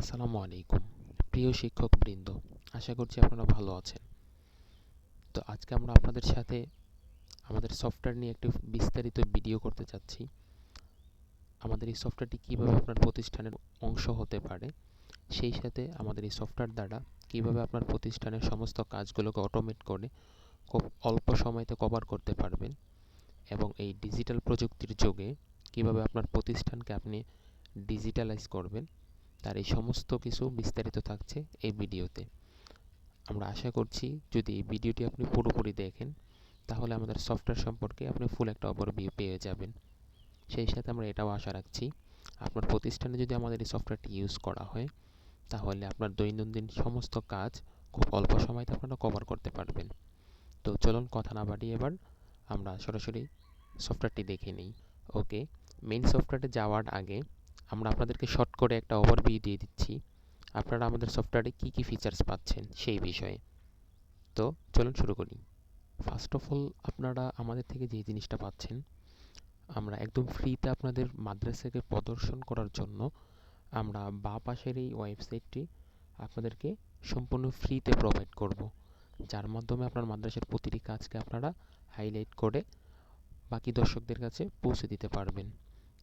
আসসালামু আলাইকুম, প্রিয় শিক্ষক বৃন্দ আশা করছি আপনারা ভালো আছেন। তো আজকে আমরা আপনাদের সাথে আমাদের সফটওয়্যার নিয়ে একটি বিস্তারিত ভিডিও করতে চাচ্ছি। আমাদের এই সফটওয়্যারটি কীভাবে আপনার প্রতিষ্ঠানের অংশ হতে পারে, সেই সাথে আমাদের এই সফটওয়্যার দ্বারা কীভাবে আপনার প্রতিষ্ঠানের সমস্ত কাজগুলোকে অটোমেট করে খুব অল্প সময়তে কভার করতে পারবেন এবং এই ডিজিটাল প্রযুক্তির যুগে কীভাবে আপনার প্রতিষ্ঠানকে আপনি ডিজিটালাইজ করবেন তার এই সমস্ত কিছু বিস্তারিত থাকছে এই ভিডিওতে। আমরা আশা করছি যদি এই ভিডিওটি আপনি পুরোপুরি দেখেন, তাহলে আমাদের সফটওয়্যার সম্পর্কে আপনি ফুল একটা ওভারভিউ পেয়ে যাবেন। সেই সাথে আমরা এটাও আশা রাখছি, আপনার প্রতিষ্ঠানে যদি আমাদের এই সফটওয়্যারটি ইউজ করা হয়, তাহলে আপনার দৈনন্দিন সমস্ত কাজ খুব অল্প সময়তে আপনারা কভার করতে পারবেন। তো চলুন কথা না বাড়িয়ে এবার আমরা সরাসরি সফটওয়্যারটি দেখে নিই। ওকে মেইন সফটওয়্যারে যাওয়ার আগে আমরা আপনাদেরকে শর্ট করে একটা ওভারভিউ দিয়ে দিচ্ছি। আপনারা আমাদের সফটওয়্যারে কী কী ফিচার্স পাচ্ছেন সেই বিষয়ে। তো চলুন শুরু করি। ফার্স্ট অফ অল আপনারা আমাদের থেকে যে জিনিসটা পাচ্ছেন, আমরা একদম ফ্রিতে আপনাদের মাদ্রাসাকে প্রদর্শন করার জন্য আমরা বা পাশের এই ওয়েবসাইটটি আপনাদেরকে সম্পূর্ণ ফ্রিতে প্রোভাইড করব। যার মাধ্যমে আপনার মাদ্রাসার প্রতিটি কাজকে আপনারা হাইলাইট করে বাকি দর্শকদের কাছে পৌঁছে দিতে পারবেন।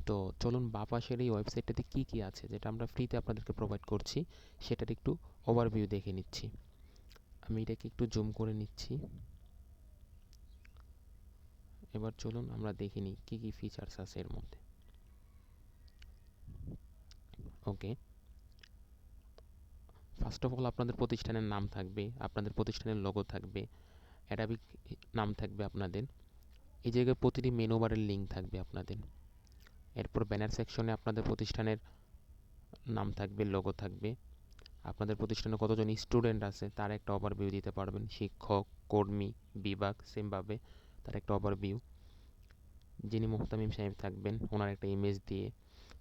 তো চলুন বা পাশের এই ওয়েবসাইটটাতে কী কী আছে যেটা আমরা ফ্রিতে আপনাদেরকে প্রোভাইড করছি, সেটার একটু ওভারভিউ দেখে নিচ্ছি। আমি এটাকে একটু জুম করে নিচ্ছি। এবার চলুন আমরা দেখে নিই কী কী ফিচার্স আছে এর মধ্যে। ওকে। ফার্স্ট অফ অল আপনাদের প্রতিষ্ঠানের নাম থাকবে, আপনাদের প্রতিষ্ঠানের লোগো থাকবে অ্যাডাবিক নাম থাকবে আপনাদের, এই জায়গায় প্রতিটি মেনু বারের লিঙ্ক থাকবে আপনাদের। এরপর ব্যানার সেকশনে আপনাদের প্রতিষ্ঠানের নাম থাকবে লোগো থাকবে। আপনাদের প্রতিষ্ঠানে কতজন স্টুডেন্ট আছে, তার একটা ওভারভিউ দিতে পারবেন। শিক্ষক, কর্মী, বিভাগ, সেমভাবে তার একটা ওভারভিউ যিনি মোহতামিম সাহেব থাকবেন, ওনার একটা ইমেজ দিয়ে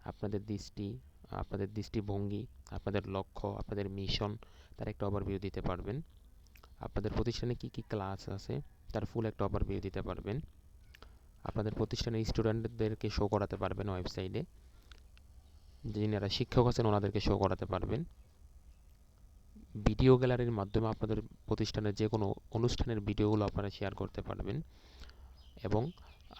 আপনাদের দৃষ্টি, আপনাদের দৃষ্টিভঙ্গি, আপনাদের লক্ষ্য, আপনাদের মিশন তার একটা ওভারভিউ দিতে পারবেন। আপনাদের প্রতিষ্ঠানে কি কি ক্লাস আছে, তার ফুল একটা ওভারভিউ দিতে পারবেন। আপনাদের প্রতিষ্ঠানের স্টুডেন্টদেরকে শো করাতে পারবেন ওয়েবসাইটে যিনারা শিক্ষক আছেন, ওনাদেরকে শো করাতে পারবেন। ভিডিও গ্যালারির মাধ্যমে আপনাদের প্রতিষ্ঠানের যে কোনো অনুষ্ঠানের ভিডিওগুলো আপনারা শেয়ার করতে পারবেন। এবং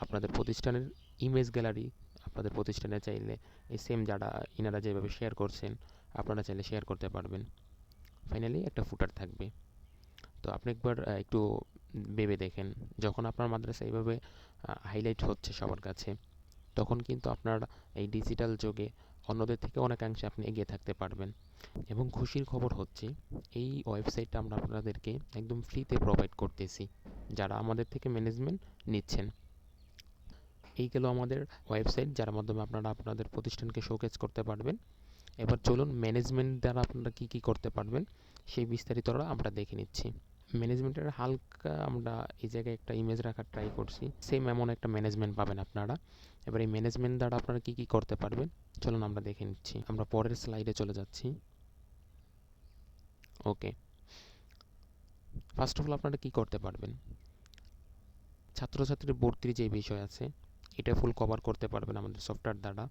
আপনাদের প্রতিষ্ঠানের ইমেজ গ্যালারি আপনাদের প্রতিষ্ঠানে চাইলে এই সেম যারা, ইনারা যেভাবে শেয়ার করছেন, আপনারা চাইলে শেয়ার করতে পারবেন। ফাইনালি একটা ফুটার থাকবে। তো আপনি একবার একটু ভেবে দেখেন। যখন আপনার মাদ্রাসা এইভাবে হাইলাইট হচ্ছে সবার কাছে। তখন কিন্তু আপনার এই ডিজিটাল যুগে অন্যদের থেকে অনেকাংশে আপনি এগিয়ে থাকতে পারবেন। এবং খুশির খবর হচ্ছে, এই ওয়েবসাইটটা আমরা আপনাদেরকে একদম ফ্রিতে প্রোভাইড করতেছি। যারা আমাদের থেকে ম্যানেজমেন্ট নিচ্ছেন। এই গেল আমাদের ওয়েবসাইট যার মাধ্যমে আপনারা আপনাদের প্রতিষ্ঠানকে শোকেজ করতে পারবেন। এবার চলুন ম্যানেজমেন্ট দ্বারা আপনারা কী কী করতে পারবেন, সেই বিস্তারিতটা আমরা দেখে নিচ্ছি। ম্যানেজমেন্টের হালকা আমরা এই জায়গায় একটা ইমেজ রাখার ট্রাই করছি। সেম এমন একটা ম্যানেজমেন্ট পাবেন আপনারা। এবার এই ম্যানেজমেন্ট দ্বারা আপনারা কী কী করতে পারবেন? চলুন আমরা দেখে নিচ্ছি। আমরা পরের স্লাইডে চলে যাচ্ছি। ওকে ফার্স্ট অফ অল আপনারা কী করতে পারবেন? ছাত্রছাত্রীর ভর্তির যে বিষয় আছে, এটা ফুল কভার করতে পারবেন আমাদের সফটওয়্যার দ্বারা।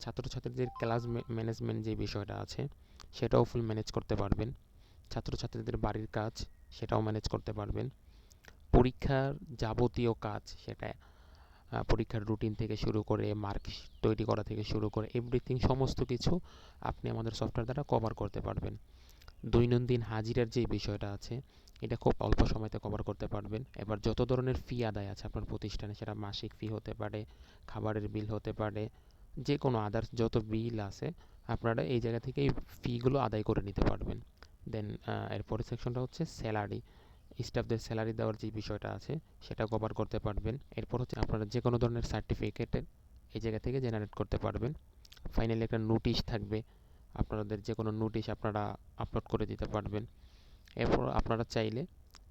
ছাত্রছাত্রীদের ক্লাস ম্যানেজমেন্ট যে বিষয়টা আছে, সেটাও ফুল ম্যানেজ করতে পারবেন। ছাত্রছাত্রীদের বাড়ির কাজ সেটাও ম্যানেজ করতে পারবেন। পরীক্ষার যাবতীয় কাজ সেটা পরীক্ষার রুটিন থেকে শুরু করে মার্ক তৈরি করা থেকে শুরু করে এভরিথিং সমস্ত কিছু আপনি আমাদের সফটওয়্যার দ্বারা কভার করতে পারবেন। দৈনন্দিন হাজিরার যে বিষয়টা আছে, এটা খুব অল্প সময়তে কভার করতে পারবেন। এবার যত ধরনের ফি আদায় আছে আপনার প্রতিষ্ঠানে, সেটা মাসিক ফি হতে পারে, খাবারের বিল হতে পারে যে কোনো আদার্স যত বিল আছে, আপনারা এই জায়গা থেকে এই ফিগুলো আদায় করে নিতে পারবেন। দেন এরপরের সেকশনটা হচ্ছে স্যালারি স্টাফদের স্যালারি দেওয়ার যে বিষয়টা আছে, সেটা কভার করতে পারবেন। এরপর হচ্ছে আপনারা যে কোনো ধরনের সার্টিফিকেটের এই জায়গা থেকে জেনারেট করতে পারবেন। ফাইনালি একটা নোটিশ থাকবে। আপনাদের যে কোনো নোটিশ আপনারা আপলোড করে দিতে পারবেন। এরপর আপনারা চাইলে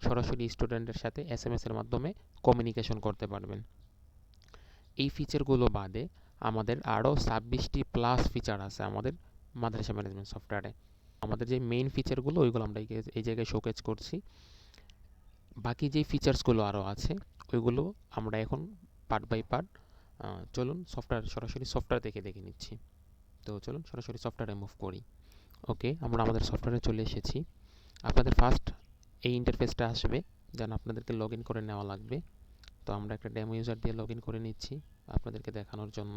সরাসরি স্টুডেন্টের সাথে এস এম এসের মাধ্যমে কমিউনিকেশন করতে পারবেন। এই ফিচারগুলো বাদে আমাদের আরও ছাব্বিশটি প্লাস ফিচার আছে আমাদের মাদ্রাসা ম্যানেজমেন্ট সফটওয়্যারে আমাদের যে মেইন ফিচারগুলো ওইগুলো আমরা এই জায়গায় শোকেজ করছি। বাকি যে ফিচার্সগুলো আরও আছে, ওইগুলো আমরা এখন পার্ট বাই পার্ট চলুন সফটওয়্যার সরাসরি সফটওয়্যার দেখে দেখে নিচ্ছি। তো চলুন সরাসরি সফটওয়্যারে মুভ করি। ওকে আমরা আমাদের সফটওয়্যারে চলে এসেছি। আপনাদের ফার্স্ট এই ইন্টারফেসটা আসবে, যেন আপনাদেরকে লগ করে নেওয়া লাগবে। তো আমরা একটা ডেমো ইউজার দিয়ে লগ করে নিচ্ছি, আপনাদেরকে দেখানোর জন্য।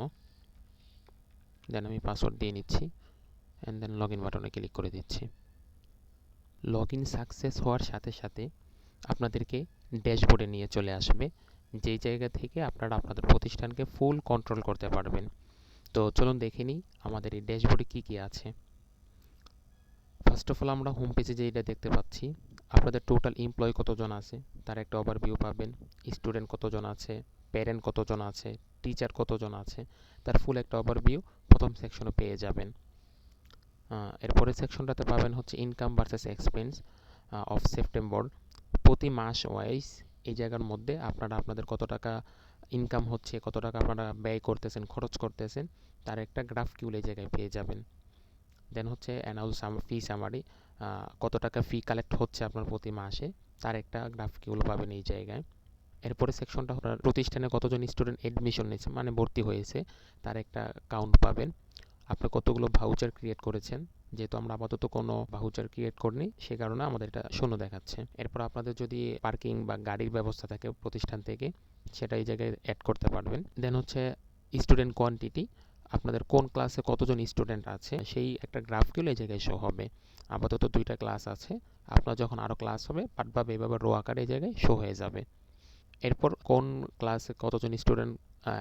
দেন আমি পাসওয়ার্ড দিয়ে নিচ্ছি। অ্যান্ড দেন লগ ইন বাটনে ক্লিক করে দিচ্ছি। লগ ইন সাকসেস হওয়ার সাথে সাথে আপনাদেরকে ড্যাশবোর্ডে নিয়ে চলে আসবে। যেই জায়গা থেকে আপনারা আপনাদের প্রতিষ্ঠানকে ফুল কন্ট্রোল করতে পারবেন। তো চলুন দেখে নিই আমাদের এই ড্যাশবোর্ডে কী কী আছে। ফার্স্ট অফ অল আমরা হোম পেজে যেটা দেখতে পাচ্ছি, আপনাদের টোটাল এমপ্লয় কতজন আছে, তার একটা ওভারভিউ পাবেন। স্টুডেন্ট কতজন আছে প্যারেন্ট কতজন আছে টিচার কতজন আছে, তার ফুল একটা ওভারভিউ প্রথম সেকশনে পেয়ে যাবেন। এরপরের সেকশনটাতে পাবেন হচ্ছে income versus expense of September প্রতি মাস ওয়াইজ এই জায়গার মধ্যে আপনারা আপনাদের কত টাকা ইনকাম হচ্ছে, কত টাকা আপনারা ব্যয় করতেছেন, খরচ করতেছেন, তার একটা গ্রাফ কিউল এই জায়গায় পেয়ে যাবেন। দেন হচ্ছে অ্যানাউল ফি সামারি কত টাকা ফি কালেক্ট হচ্ছে আপনার প্রতি মাসে, তার একটা গ্রাফ কিউল পাবেন এই জায়গায়। এরপরে সেকশনটা প্রতিষ্ঠানে কতজন স্টুডেন্ট এডমিশন নিয়েছে মানে ভর্তি হয়েছে, তার একটা কাউন্ট পাবেন। আপনি কতগুলো ভাউচার ক্রিয়েট করেছেন? যেহেতু আমরা আপাতত কোনো ভাউচার ক্রিয়েট করিনি, সে কারণে আমাদের এটা শূন্য দেখাচ্ছে। এরপর আপনাদের যদি পার্কিং বা গাড়ির ব্যবস্থা থাকে প্রতিষ্ঠান থেকে, সেটা এই জায়গায় অ্যাড করতে পারবেন। দেন হচ্ছে স্টুডেন্ট কোয়ান্টিটি আপনাদের কোন ক্লাসে কতজন স্টুডেন্ট আছে, সেই একটা গ্রাফগুলো এই জায়গায় শো হবে। আপাতত দুইটা ক্লাস আছে, আপনার যখন আরও ক্লাস হবে পাটভাবে এভাবে রো আকারে এই জায়গায় শো হয়ে যাবে। এরপর কোন ক্লাসে কতজন স্টুডেন্ট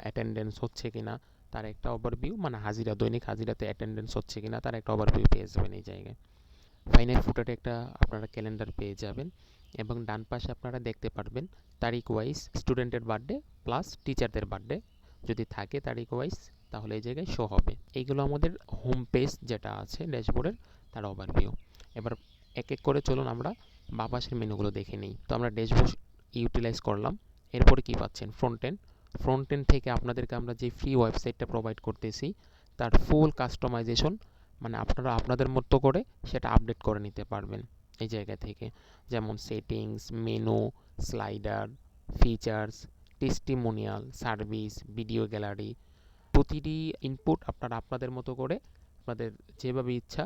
অ্যাটেন্ডেন্স হচ্ছে কিনা তার একটা ওভারভিউ মানে হাজিরা, দৈনিক হাজিরাতে অ্যাটেন্ডেন্স হচ্ছে কিনা, তার একটা ওভারভিউ পেয়ে যাবেন এই জায়গায়। ফাইনাল ফুটারে একটা আপনারা ক্যালেন্ডার পেয়ে যাবেন এবং ডান পাশে আপনারা দেখতে পারবেন তারিখ ওয়াইজ স্টুডেন্টের বার্থডে প্লাস টিচারদের বার্থডে যদি থাকে তারিখ ওয়াইজ তাহলে এই জায়গায় শো হবে। এইগুলো আমাদের হোম পেজ যেটা আছে ড্যাশবোর্ডের তার ওভারভিউ এবার এক এক করে চলুন আমরা বাপাসের মেনুগুলো দেখে নিই। তো আমরা ড্যাশবোর্ড ইউটিলাইজ করলাম। এরপরে কি পাচ্ছেন? ফ্রন্ট এন্ড ফ্রন্ট এন্ড থেকে আপনাদেরকে আমরা যে ফ্রি ওয়েবসাইটটা প্রোভাইড করতেছি, তার ফুল কাস্টমাইজেশন মানে আপনারা আপনাদের মতো করে সেটা আপডেট করে নিতে পারবেন এই জায়গা থেকে। যেমন settings menu slider features testimonial service video gallery প্রতিটি ইনপুট আপনারা আপনাদের মতো করে আপনাদের যেভাবে ইচ্ছা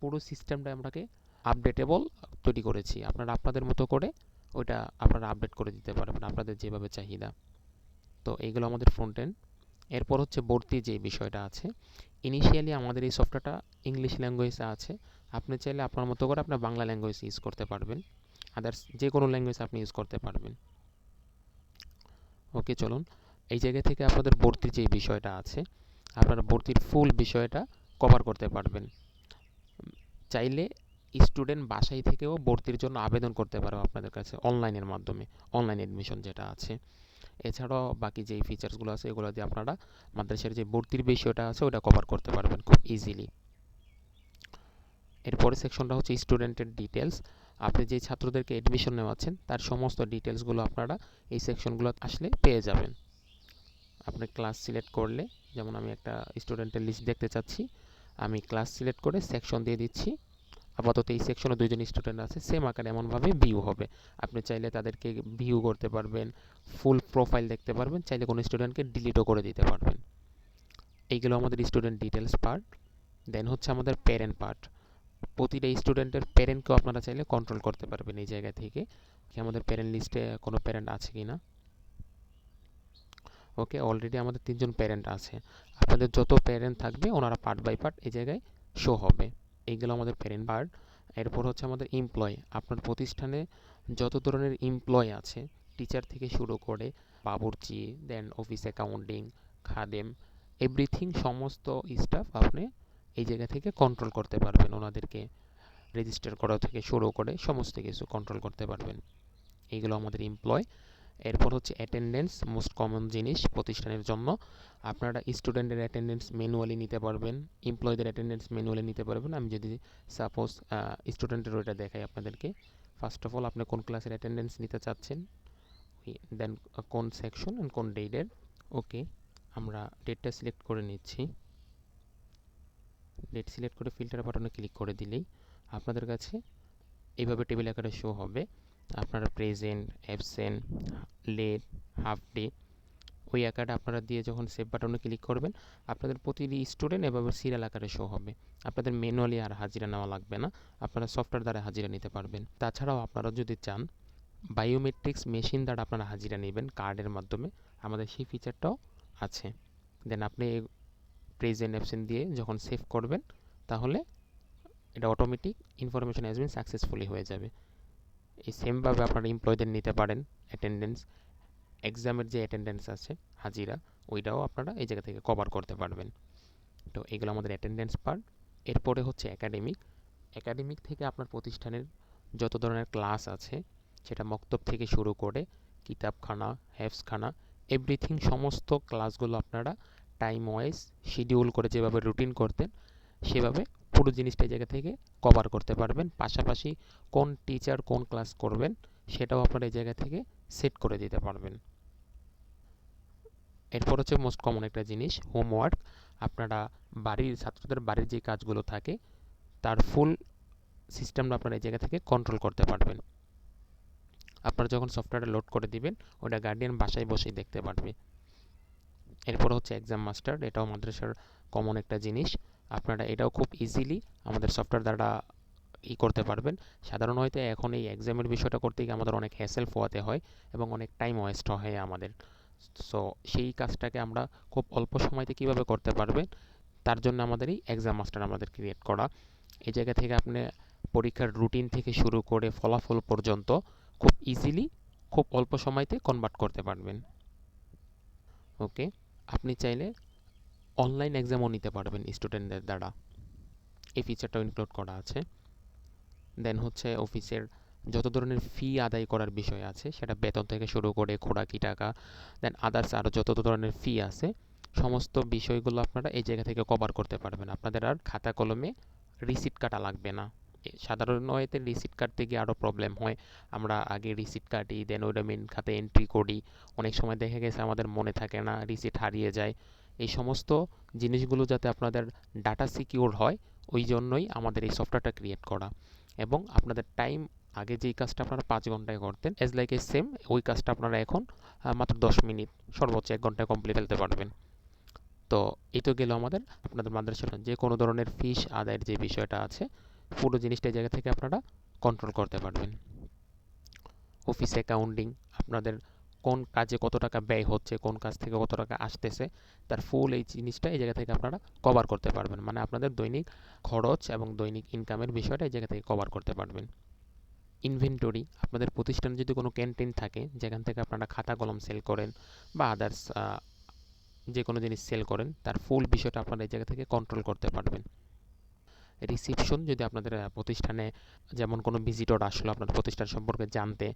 পুরো সিস্টেমটা আমরাকে আপডেটেবল তৈরি করেছি। আপনারা আপনাদের মতো করে ওইটা আপনারা আপডেট করে দিতে পারবেন আপনাদের যেভাবে চাহিদা। তো এইগুলো আমাদের ফ্রন্ট এরপর হচ্ছে ভর্তি যে বিষয়টা আছে ইনিশিয়ালি আমাদের এই সফটওয়্যারটা ইংলিশ ল্যাঙ্গুয়েজে আছে। আপনি চাইলে আপনার মতো করে আপনার বাংলা ল্যাঙ্গুয়েজ ইউজ করতে পারবেন। আদার্স যে কোনো ল্যাঙ্গুয়েজ আপনি ইউজ করতে পারবেন। ওকে চলুন। এই জায়গা থেকে আপনাদের ভর্তির যে বিষয়টা আছে, আপনারা ভর্তির ফুল বিষয়টা কভার করতে পারবেন। চাইলে স্টুডেন্ট বাসায় থেকেও ভর্তির জন্য আবেদন করতে পারবে আপনাদের কাছে অনলাইনের মাধ্যমে অনলাইন এডমিশন যেটা আছে। এছাড়াও বাকি যেই ফিচার্সগুলো আছে, এগুলো দিয়ে আপনারা মাদ্রাসার যে ভর্তির বিষয়টা আছে ওটা কভার করতে পারবেন খুব ইজিলি এরপরে সেকশনটা হচ্ছে স্টুডেন্টের ডিটেলস আপনি যে ছাত্রদেরকে এডমিশন নেওয়াচ্ছেন, তার সমস্ত ডিটেলসগুলো আপনারা এই সেকশনগুলো আসলে পেয়ে যাবেন। আপনি ক্লাস সিলেক্ট করলে, যেমন আমি একটা স্টুডেন্টের লিস্ট দেখতে চাচ্ছি, আমি ক্লাস সিলেক্ট করে সেকশন দিয়ে দিচ্ছি। আপাতত এই সেকশনে দুইজন স্টুডেন্ট আছে সেম আকারে এমনভাবে ভিউ হবে। আপনি চাইলে তাদেরকে ভিউ করতে পারবেন ফুল প্রোফাইল দেখতে পারবেন, চাইলে কোনো স্টুডেন্টকে ডিলিটও করে দিতে পারবেন। এইগুলো আমাদের স্টুডেন্ট ডিটেলস পার্ট দেন হচ্ছে আমাদের প্যারেন্ট পার্ট প্রতিটা স্টুডেন্টের প্যারেন্টকেও আপনারা চাইলে কন্ট্রোল করতে পারবেন এই জায়গা থেকে আমাদের প্যারেন্ট লিস্টে কোনো প্যারেন্ট আছে কি না ওকে অলরেডি আমাদের তিনজন প্যারেন্ট আছে। আপনাদের যত প্যারেন্ট থাকবে, ওনারা পার্ট বাই পার্ট এই জায়গায় শো হবে। এইগুলো আমাদের প্যারেন্ট পার্ট এরপর হচ্ছে আমাদের এমপ্লয় আপনার প্রতিষ্ঠানে যত ধরনের এমপ্লয় আছে টিচার থেকে শুরু করে বাবুর্চি দেন অফিস অ্যাকাউন্টিং খাদেম এভরিথিং সমস্ত স্টাফ আপনি এই জায়গা থেকে কন্ট্রোল করতে পারবেন। ওনাদেরকে রেজিস্টার করা থেকে শুরু করে সমস্ত কিছু কন্ট্রোল করতে পারবেন। এইগুলো আমাদের এমপ্লয় এরপর হচ্ছে অ্যাটেন্ডেন্স মোস্ট কমন জিনিস প্রতিষ্ঠানের জন্য। আপনারা স্টুডেন্টের অ্যাটেন্ডেন্স ম্যানুয়ালি নিতে পারবেন এমপ্লয়ীদের অ্যাটেন্ডেন্স ম্যানুয়ালি নিতে পারবেন। আমি যদি সাপোজ স্টুডেন্টের ওইটা দেখাই আপনাদেরকে। ফার্স্ট অফ অল আপনি কোন ক্লাসের অ্যাটেন্ডেন্স নিতে চাচ্ছেন? দেন কোন সেকশন অ্যান্ড কোন ডেটের ওকে আমরা ডেটটা সিলেক্ট করে নিচ্ছি। ডেট সিলেক্ট করে ফিল্টার বাটনে ক্লিক করে দিলেই আপনাদের কাছে এইভাবে টেবিল আকারে শো হবে। আপনারা present absent late half day ওই আকারে আপনারা দিয়ে যখন সেভ বাটনে ক্লিক করবেন, আপনাদের প্রতিটি স্টুডেন্ট এভাবে সিরিয়াল আকারে শো হবে। আপনাদের ম্যানুয়ালি আর হাজিরা নেওয়া লাগবে না, আপনারা সফটওয়্যার দ্বারা হাজিরা নিতে পারবেন। তাছাড়াও আপনারা যদি চান বায়োমেট্রিক্স মেশিন দ্বারা আপনারা হাজিরা নেবেন কার্ডের মাধ্যমে, আমাদের সেই ফিচারটাও আছে। দেন আপনি প্রেজেন্ট অপশন দিয়ে যখন সেভ করবেন, তাহলে এটা automatic information has been successfully হয়ে যাবে। এই সেমভাবে আপনারা এমপ্লয়ীদের নিতে পারেন অ্যাটেন্ডেন্স এক্সামের যে অ্যাটেন্ডেন্স আছে, হাজিরা, ওইটাও আপনারা এই জায়গা থেকে কভার করতে পারবেন। তো এগুলো আমাদের অ্যাটেন্ডেন্স পার্ট এরপরে হচ্ছে একাডেমিক একাডেমিক থেকে আপনার প্রতিষ্ঠানের যত ধরনের ক্লাস আছে, সেটা মক্তব থেকে শুরু করে কিতাবখানা হ্যাফসখানা এভরিথিং সমস্ত ক্লাসগুলো আপনারা টাইম ওয়াইজ শিডিউল করে যেভাবে রুটিন করতেন, সেভাবে পুরো জিনিসটা জায়গা থেকে কভার করতে পারবেন। পাশাপাশি কোন টিচার কোন ক্লাস করবেন, সেটাও আপনারা এই জায়গা থেকে সেট করে দিতে পারবেন। এরপর হচ্ছে মোস্ট কমন একটা জিনিস হোমওয়ার্ক আপনারা বাড়ির, ছাত্রদের বাড়ির যে কাজগুলো থাকে, তার ফুল সিস্টেমটা আপনারা এই জায়গা থেকে কন্ট্রোল করতে পারবেন। আপনারা যখন সফটওয়্যারটা লোড করে দিবেন, ওটা গার্ডিয়ান বাসায় বসেই দেখতে পারবে। এরপর হচ্ছে এক্সাম মাস্টার এটাও মাদ্রাসার কমন একটা জিনিস। আপনারা এটাও খুব ইজিলি আমাদের সফটওয়্যার দ্বারা ই করতে পারবেন। সাধারণ হয়তো এখন এই এক্সামের বিষয়টা করতে গিয়ে আমাদের অনেক হ্যাসেল পোয়াতে হয় এবং অনেক টাইম ওয়েস্ট হয় আমাদের। সো সেই কাজটাকে আমরা খুব অল্প সময়তে কীভাবে করতে পারবেন, তার জন্য আমাদের এই এক্সাম মাস্টার আমাদের ক্রিয়েট করা। এই জায়গা থেকে আপনি পরীক্ষার রুটিন থেকে শুরু করে ফলাফল পর্যন্ত খুব ইজিলি খুব অল্প সময়তে কনভার্ট করতে পারবেন। ওকে আপনি চাইলে অনলাইন এক্সামও নিতে পারবেন স্টুডেন্টদের দ্বারা। এই ফিচারটাও ইনক্লুড করা আছে। দেন হচ্ছে অফিসের যত ধরনের ফি আদায় করার বিষয় আছে, সেটা বেতন থেকে শুরু করে খোরাকি টাকা দেন আদার্স আরও যত ধরনের ফি আছে, সমস্ত বিষয়গুলো আপনারা এই জায়গা থেকে কভার করতে পারবেন। আপনাদের আর খাতা কলমে রিসিট কাটা লাগবে না। সাধারণ ওয়েতে রিসিট কাটতে গিয়ে আরও প্রবলেম হয়। আমরা আগে রিসিট কাটি দেন ওইটা মেন খাতে এন্ট্রি করি। অনেক সময় দেখা গেছে আমাদের মনে থাকে না রিসিট হারিয়ে যায়। এই সমস্ত জিনিসগুলো যাতে আপনাদের ডাটা সিকিউর হয়, ওই জন্যই আমাদের এই সফটওয়্যারটা ক্রিয়েট করা। এবং আপনাদের টাইম আগে যেই কাজটা আপনারা পাঁচ ঘন্টায় করতেন এজ লাইক এ সেম ওই কাজটা আপনারা এখন মাত্র দশ মিনিট, সর্বোচ্চ এক ঘন্টায় কমপ্লিট ফেলতে পারবেন। তো এই তো গেল আমাদের, আপনাদের মাদ্রাসার যে কোনো ধরনের ফিস আদায়ের যে বিষয়টা আছে, পুরো জিনিসটা জায়গা থেকে আপনারা কন্ট্রোল করতে পারবেন। অফিস অ্যাকাউন্টিং আপনাদের কোন কাজে কত টাকা ব্যয় হচ্ছে, কোন কাজ থেকে কত টাকা আসতেছে, তার ফুল এই জিনিসটা এই জায়গা থেকে আপনারা কভার করতে পারবেন। মানে আপনাদের দৈনিক খরচ এবং দৈনিক ইনকামের বিষয়টা এই জায়গা থেকে কভার করতে পারবেন। ইনভেন্টরি আপনাদের প্রতিষ্ঠানে যদি কোনো ক্যান্টিন থাকে, যেখান থেকে আপনারা খাতা কলম সেল করেন বা আদার্স যে কোনো জিনিস সেল করেন, তার ফুল বিষয়টা আপনারা এই জায়গা থেকে কন্ট্রোল করতে পারবেন। রিসিপশন যদি আপনাদের প্রতিষ্ঠানে যেমন কোনো ভিজিটর আসলো আপনার প্রতিষ্ঠান সম্পর্কে জানতে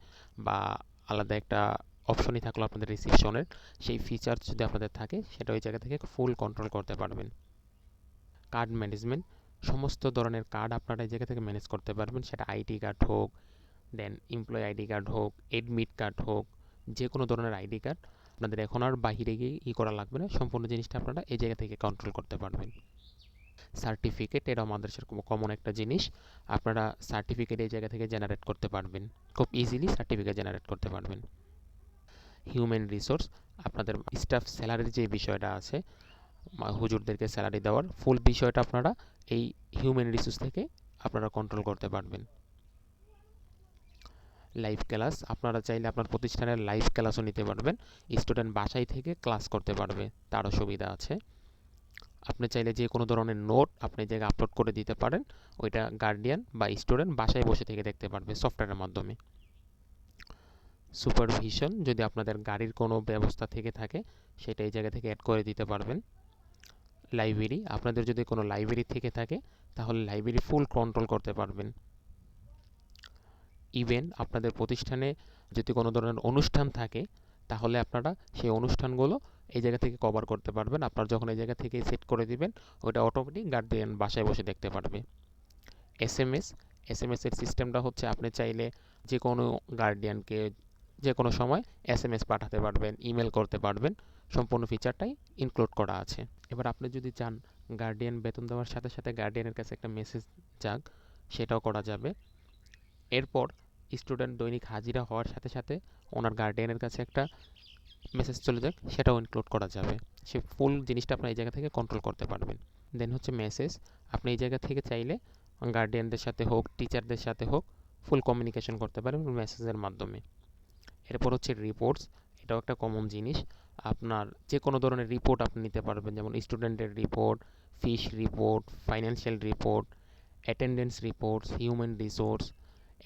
বা আলাদা একটা অপশনই থাকল আপনাদের রিসিপশনের সেই ফিচার যদি আপনাদের থাকে, সেটা ওই জায়গা থেকে ফুল কন্ট্রোল করতে পারবেন। কার্ড ম্যানেজমেন্ট সমস্ত ধরনের কার্ড আপনারা এই জায়গা থেকে ম্যানেজ করতে পারবেন। সেটা আইডি কার্ড হোক দেন এমপ্লয় আইডি কার্ড হোক এডমিট কার্ড হোক যে কোনো ধরনের আইডি কার্ড আপনাদের এখন আর বাহিরে গিয়ে ই করা লাগবে না। সম্পূর্ণ জিনিসটা আপনারা এই জায়গা থেকে কন্ট্রোল করতে পারবেন। সার্টিফিকেট এটা আমাদের সেরকম কমন একটা জিনিস। আপনারা সার্টিফিকেট এই জায়গা থেকে জেনারেট করতে পারবেন। খুব ইজিলি সার্টিফিকেট জেনারেট করতে পারবেন। হিউম্যান রিসোর্স আপনাদের স্টাফ স্যালারির যে বিষয়টা আছে হুজুরদেরকে স্যালারি দেওয়ার ফুল বিষয়টা আপনারা এই হিউম্যান রিসোর্স থেকে আপনারা কন্ট্রোল করতে পারবেন। লাইভ ক্লাস আপনারা চাইলে আপনার প্রতিষ্ঠানের লাইভ ক্লাসও নিতে পারবেন। স্টুডেন্ট বাসায় থেকে ক্লাস করতে পারবে, তারও সুবিধা আছে। আপনি চাইলে যে কোনো ধরনের নোট আপনি জায়গায় আপলোড করে দিতে পারেন, ওইটা গার্ডিয়ান বা স্টুডেন্ট বাসায় বসে থেকে দেখতে পারবে সফটওয়্যারের মাধ্যমে। সুপারভিশন যদি আপনাদের গাড়ির কোনো ব্যবস্থা থেকে থাকে, সেটা এই জায়গা থেকে অ্যাড করে দিতে পারবেন। লাইব্রেরি আপনাদের যদি কোনো লাইব্রেরি থেকে থাকে, তাহলে লাইব্রেরি ফুল কন্ট্রোল করতে পারবেন। ইভেন আপনাদের প্রতিষ্ঠানে যদি কোনো ধরনের অনুষ্ঠান থাকে, তাহলে আপনারা সেই অনুষ্ঠানগুলো এই জায়গা থেকে কভার করতে পারবেন। আপনারা যখন এই জায়গা থেকে সেট করে দিবেন ওটা অটোমেটিক গার্ডিয়ান বাসায় বসে দেখতে পারবে। S M S S M এসের সিস্টেমটা হচ্ছে আপনি চাইলে যে কোনো গার্ডিয়ানকে যে কোনো সময় এস এম এস পাঠাতে পারবেন ইমেল করতে পারবেন, সম্পূর্ণ ফিচারটাই ইনক্লুড করা আছে। এবার আপনি যদি চান গার্ডিয়ান বেতন দেওয়ার সাথে সাথে গার্ডিয়ানের কাছে একটা মেসেজ যাক, সেটাও করা যাবে। এরপর স্টুডেন্ট দৈনিক হাজিরা হওয়ার সাথে সাথে ওনার গার্ডিয়ানের কাছে একটা মেসেজ চলে যাক, সেটাও ইনক্লুড করা যাবে। সে ফুল জিনিসটা আপনার এই জায়গা থেকে কন্ট্রোল করতে পারবেন। দেন হচ্ছে মেসেজ আপনি এই জায়গা থেকে চাইলে গার্ডিয়ানদের সাথে হোক টিচারদের সাথে হোক ফুল কমিউনিকেশন করতে পারবেন মেসেজের মাধ্যমে। এরপর হচ্ছে রিপোর্টস এটাও একটা কমন জিনিস। আপনার যে কোনো ধরনের রিপোর্ট আপনি নিতে পারবেন, যেমন স্টুডেন্টের report fees report financial report attendance reports human resource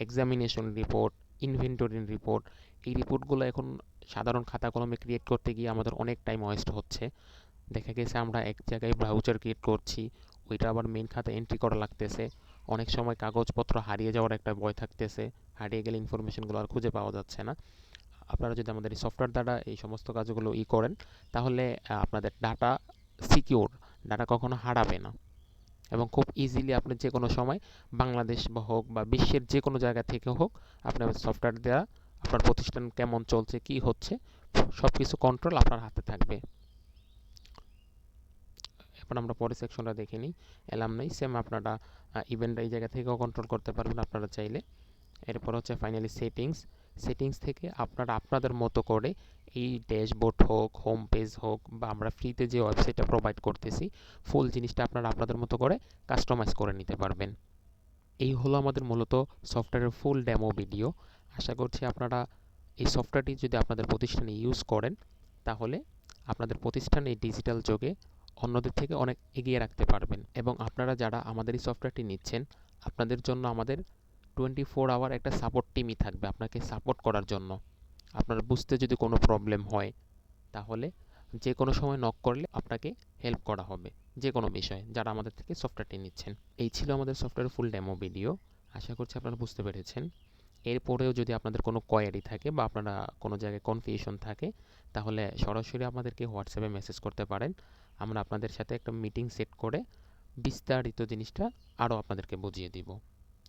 examination report inventory report এই রিপোর্টগুলো এখন সাধারণ খাতা কলমে ক্রিয়েট করতে গিয়ে আমাদের অনেক টাইম ওয়েস্ট হচ্ছে। দেখা গেছে আমরা এক জায়গায় ব্রাউজার ক্রিয়েট করছি, ওইটা আবার মেন খাতা এন্ট্রি করা লাগতেছে। অনেক সময় কাগজপত্র হারিয়ে যাওয়ার একটা ভয় থাকতেছে, হারিয়ে গেলে ইনফরমেশনগুলো আর খুঁজে পাওয়া যাচ্ছে না। আপনারা যদি আমাদের এই সফটওয়্যার দ্বারা এই সমস্ত কাজগুলো ই করেন, তাহলে আপনাদের ডাটা সিকিউর ডাটা কখনো হারাবে না। এবং খুব ইজিলি আপনি যে কোনো সময় বাংলাদেশ বা হোক বা বিশ্বের যে কোনো জায়গা থেকে হোক আপনার সফটওয়্যার দ্বারা আপনার প্রতিষ্ঠান কেমন চলছে, কি হচ্ছে সব কিছু কন্ট্রোল আপনার হাতে থাকবে। এখন আমরা পরের সেকশনটা দেখে নিই। অ্যালাম নেই সেম আপনারা ইভেন্ট এই জায়গা থেকেও কন্ট্রোল করতে পারবেন আপনারা চাইলে। এরপর হচ্ছে ফাইনালি সেটিংস সেটিংস থেকে আপনারা আপনাদের মতো করে এই ড্যাশবোর্ড হোক হোম পেজ হোক বা আমরা ফ্রিতে যে ওয়েবসাইটটা প্রোভাইড করতেছি ফুল জিনিসটা আপনারা আপনাদের মতো করে কাস্টমাইজ করে নিতে পারবেন। এই হলো আমাদের মূলত সফটওয়্যারের ফুল ডেমো ভিডিও আশা করছি আপনারা এই সফটওয়্যারটি যদি আপনাদের প্রতিষ্ঠানে ইউজ করেন, তাহলে আপনাদের প্রতিষ্ঠান এই ডিজিটাল যুগে অন্যদের থেকে অনেক এগিয়ে রাখতে পারবেন। এবং আপনারা যারা আমাদের এই সফটওয়্যারটি নিচ্ছেন, আপনাদের জন্য আমাদের টোয়েন্টি ফোর আওয়ার একটা সাপোর্ট টিমই থাকবে আপনাকে সাপোর্ট করার জন্য। আপনার বুঝতে যদি কোনো প্রবলেম হয়, তাহলে যে কোনো সময় নক করলে আপনাকে হেল্প করা হবে যে কোনো বিষয়ে, যারা আমাদের থেকে সফটওয়্যারটি নিচ্ছেন। এই ছিল আমাদের সফটওয়্যার ফুল ডেমো ভিডিও আশা করছি আপনারা বুঝতে পেরেছেন। এরপরেও যদি আপনাদের কোনো কোয়ারি থাকে বা আপনারা কোনো জায়গায় কনফিউশন থাকে, তাহলে সরাসরি আমাদেরকে হোয়াটসঅ্যাপে মেসেজ করতে পারেন। আমরা আপনাদের সাথে একটা মিটিং সেট করে বিস্তারিত জিনিসটা আরও আপনাদেরকে বুঝিয়ে দিব।